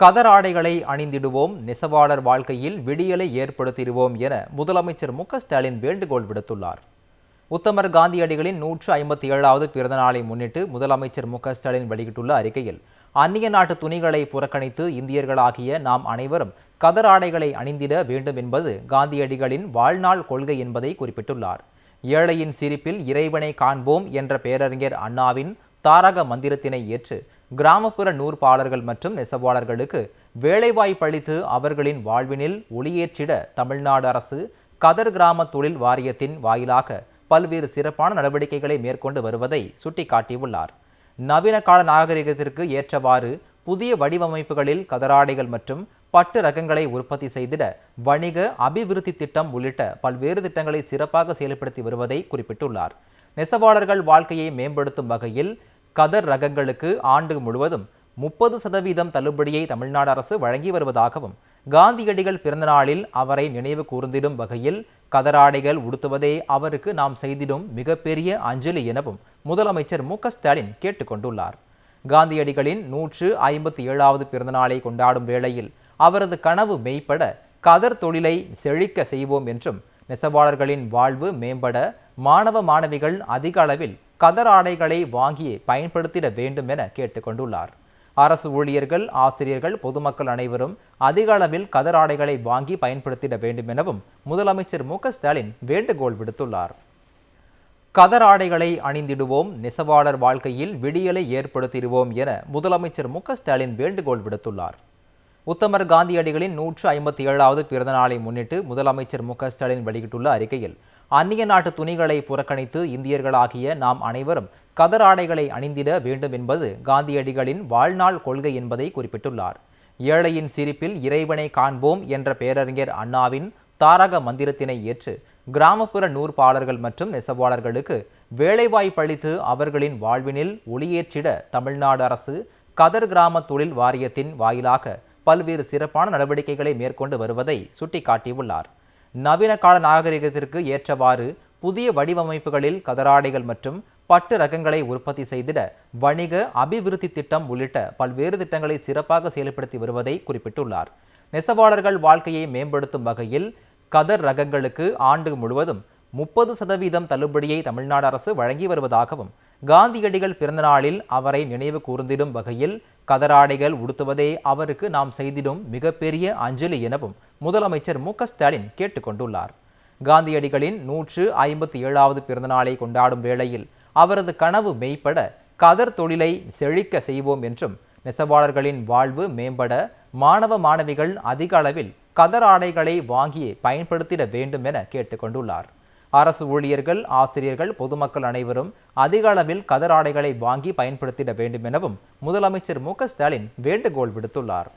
கதர் ஆடைகளை அணிந்திடுவோம் நெசவாளர் வாழ்க்கையில் விடியலை ஏற்படுத்திடுவோம் என முதலமைச்சர் மு ஸ்டாலின் வேண்டுகோள் விடுத்துள்ளார். உத்தமர் காந்தியடிகளின் நூற்று ஐம்பத்தி ஏழாவது பிறந்த நாளை முன்னிட்டு முதலமைச்சர் மு ஸ்டாலின் வெளியிட்டுள்ள அறிக்கையில் அந்நிய நாட்டு துணிகளை புறக்கணித்து இந்தியர்களாகிய நாம் அனைவரும் கதர் ஆடைகளை அணிந்திட வேண்டும் என்பது காந்தியடிகளின் வாழ்நாள் கொள்கை என்பதை குறிப்பிட்டுள்ளார். ஏழையின் சிரிப்பில் இறைவனை காண்போம் என்ற பேரறிஞர் அண்ணாவின் தாரக மந்திரத்தினை ஏற்று கிராமப்புற நூற்பாளர்கள் மற்றும் நெசவாளர்களுக்கு வேலைவாய்ப்பளித்து அவர்களின் வாழ்வினில் ஒளியேற்றிட தமிழ்நாடு அரசு கதர் கிராம தொழில் வாரியத்தின் வாயிலாக பல்வேறு சிறப்பான நடவடிக்கைகளை மேற்கொண்டு வருவதை சுட்டிக்காட்டியுள்ளார். நவீன கால நாகரிகத்திற்கு ஏற்றவாறு புதிய வடிவமைப்புகளில் கதராடைகள் மற்றும் பட்டு ரகங்களை உற்பத்தி செய்திட வணிக அபிவிருத்தி திட்டம் உள்ளிட்ட பல்வேறு திட்டங்களை சிறப்பாக செயல்படுத்தி வருவதை குறிப்பிட்டுள்ளார். நெசவாளர்கள் வாழ்க்கையை மேம்படுத்தும் வகையில் கதர் ரகங்களுக்கு ஆண்டு முழுவதும் முப்பது சதவீதம் தள்ளுபடியை தமிழ்நாடு அரசு வழங்கி வருவதாகவும் காந்தியடிகள் பிறந்தநாளில் அவரை நினைவு கூர்ந்திடும் வகையில் கதராடைகள் உடுத்துவதே அவருக்கு நாம் செய்திடும் மிகப்பெரிய அஞ்சலி எனவும் முதலமைச்சர் மு ஸ்டாலின் கேட்டுக்கொண்டுள்ளார். காந்தியடிகளின் நூற்று ஐம்பத்தி ஏழாவது பிறந்தநாளை கொண்டாடும் வேளையில் அவரது கனவு மெய்ப்பட கதர் தொழிலை செழிக்க செய்வோம் என்றும் நெசவாளர்களின் வாழ்வு மேம்பட மாணவ மாணவிகள் அதிக அளவில் கதர் ஆடைகளை வாங்கி பயன்படுத்திட வேண்டும் என கேட்டுக்கொண்டுள்ளார். அரசு ஊழியர்கள் ஆசிரியர்கள் பொதுமக்கள் அனைவரும் அதிக அளவில் கதர் ஆடைகளை வாங்கி பயன்படுத்திட வேண்டும் எனவும் முதலமைச்சர் மு ஸ்டாலின் வேண்டுகோள் விடுத்துள்ளார். கதர் ஆடைகளை அணிந்திடுவோம் நெசவாளர் வாழ்க்கையில் விடியலை ஏற்படுத்திடுவோம் என முதலமைச்சர் மு ஸ்டாலின் வேண்டுகோள் விடுத்துள்ளார். உத்தமர் காந்தியடிகளின் நூற்று ஐம்பத்தி ஏழாவது பிறந்த நாளை முன்னிட்டு முதலமைச்சர் மு ஸ்டாலின் வெளியிட்டுள்ள அறிக்கையில் அந்நிய நாட்டு துணிகளை புறக்கணித்து இந்தியர்களாகிய நாம் அனைவரும் கதர் ஆடைகளை அணிந்திட வேண்டும் என்பது காந்தியடிகளின் வாழ்நாள் கொள்கை என்பதை குறிப்பிட்டுள்ளார். ஏழையின் சிரிப்பில் இறைவனை காண்போம் என்ற பேரறிஞர் அண்ணாவின் தாரக மந்திரத்தினை ஏற்று கிராமப்புற நூற்பாளர்கள் மற்றும் நெசவாளர்களுக்கு வேலைவாய்ப்பளித்து அவர்களின் வாழ்வினில் ஒளியேற்றிட தமிழ்நாடு அரசு கதர் கிராம தொழில் வாரியத்தின் வாயிலாக பல்வேறு சிறப்பான நடவடிக்கைகளை மேற்கொண்டு வருவதை சுட்டிக்காட்டியுள்ளார். நவீன கால நாகரிகத்திற்கு ஏற்றவாறு புதிய வடிவமைப்புகளில் கதராடைகள் மற்றும் பட்டு ரகங்களை உற்பத்தி செய்திட வணிக அபிவிருத்தி திட்டம் உள்ளிட்ட பல்வேறு திட்டங்களை சிறப்பாக செயல்படுத்தி வருவதை குறிப்பிட்டுள்ளார். நெசவாளர்கள் வாழ்க்கையை மேம்படுத்தும் வகையில் கதர் ரகங்களுக்கு ஆண்டு முழுவதும் முப்பது சதவீதம் தள்ளுபடியை தமிழ்நாடு அரசு வழங்கி வருவதாகவும் காந்தியடிகள் பிறந்தநாளில் அவரை நினைவு கூர்ந்திடும் வகையில் கதராடைகள் உடுத்துவதே அவருக்கு நாம் செய்திடும் மிகப்பெரிய அஞ்சலி எனவும் முதலமைச்சர் மு க ஸ்டாலின் கேட்டுக்கொண்டுள்ளார். காந்தியடிகளின் நூற்று ஐம்பத்தி ஏழாவது பிறந்தநாளை கொண்டாடும் வேளையில் அவரது கனவு மெய்ப்பட கதர் தொழிலை செழிக்க செய்வோம் என்றும் நெசவாளர்களின் வாழ்வு மேம்பட மாணவ மாணவிகள் அதிக அளவில் கதர் ஆடைகளை வாங்கி பயன்படுத்திட வேண்டும் என கேட்டுக்கொண்டுள்ளார். அரசு ஊழியர்கள் ஆசிரியர்கள் பொதுமக்கள் அனைவரும் அதிக அளவில் கதர் ஆடைகளை வாங்கி பயன்படுத்திட வேண்டும் எனவும் முதலமைச்சர் மு ஸ்டாலின் வேண்டுகோள் விடுத்துள்ளார்.